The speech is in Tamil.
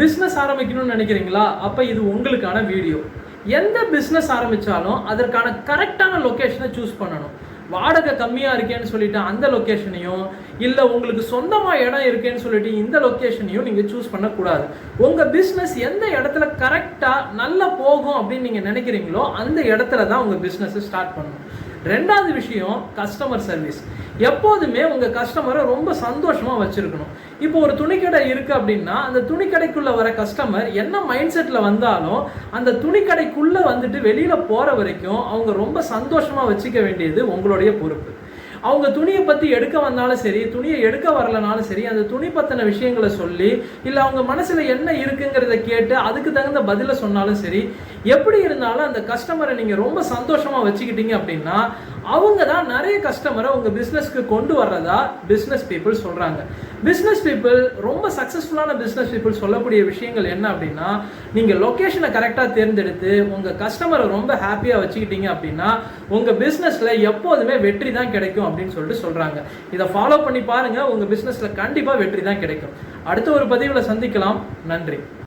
பிஸ்னஸ் ஆரம்பிக்கணும்னு நினைக்கிறீங்களா? அப்போ இது உங்களுக்கான வீடியோ எந்த பிஸ்னஸ் ஆரம்பித்தாலும் அதற்கான கரெக்டான லொக்கேஷனை சூஸ் பண்ணணும். வாடகை கம்மியாக இருக்கேன்னு சொல்லிட்டு அந்த லொக்கேஷனையும் இல்லை உங்களுக்கு சொந்தமாக இடம் இருக்கேன்னு சொல்லிட்டு இந்த லொக்கேஷனையும் நீங்கள் சூஸ் பண்ணக்கூடாது. உங்கள் பிஸ்னஸ் எந்த இடத்துல கரெக்டாக நல்லா போகும் அப்படின்னு நீங்கள் நினைக்கிறீங்களோ அந்த இடத்துல தான் உங்கள் பிஸ்னஸை ஸ்டார்ட் பண்ணணும். ரெண்டாவது விஷயம் கஸ்டமர் சர்வீஸ் எப்போதுமே உங்கள் கஸ்டமரை ரொம்ப சந்தோஷமாக வச்சுருக்கணும். இப்போ ஒரு துணிக்கடை இருக்குது அப்படின்னா அந்த துணிக்கடைக்குள்ளே வர கஸ்டமர் என்ன மைண்ட் செட்டில் வந்தாலும் அந்த துணிக்கடைக்குள்ளே வந்துட்டு வெளியில் போகிற வரைக்கும் அவங்க ரொம்ப சந்தோஷமாக வச்சுக்க வேண்டியது உங்களுடைய பொறுப்பு. அவங்க துணியை பற்றி எடுக்க வந்தாலும் சரி துணியை எடுக்க வரலனாலும் சரி அந்த துணி பற்றின விஷயங்களை சொல்லி இல்லை அவங்க மனசில் என்ன இருக்குங்கிறத கேட்டு அதுக்கு தகுந்த பதிலை சொன்னாலும் சரி எப்படி இருந்தாலும் அந்த கஸ்டமரை நீங்கள் ரொம்ப சந்தோஷமாக வச்சுக்கிட்டீங்க அப்படின்னா அவங்க தான் நிறைய கஸ்டமரை உங்கள் பிஸ்னஸ்க்கு கொண்டு வர்றதா பிஸ்னஸ் பீப்புள் சொல்கிறாங்க பிஸ்னஸ் பீப்புள் ரொம்ப சக்ஸஸ்ஃபுல்லான பிஸ்னஸ் பீப்புள் சொல்லக்கூடிய விஷயங்கள் என்ன அப்படின்னா நீங்கள் லொக்கேஷனை கரெக்டாக தேர்ந்தெடுத்து உங்கள் கஸ்டமரை ரொம்ப ஹாப்பியாக வச்சுக்கிட்டீங்க அப்படின்னா உங்கள் பிஸ்னஸில் எப்போதுமே வெற்றி தான் கிடைக்கும் அப்படின்னு சொல்லிட்டு சொல்கிறாங்க இதை ஃபாலோ பண்ணி பாருங்கள் உங்கள் பிஸ்னஸில் கண்டிப்பாக வெற்றி தான் கிடைக்கும். அடுத்த ஒரு பதிவில் சந்திக்கலாம். நன்றி.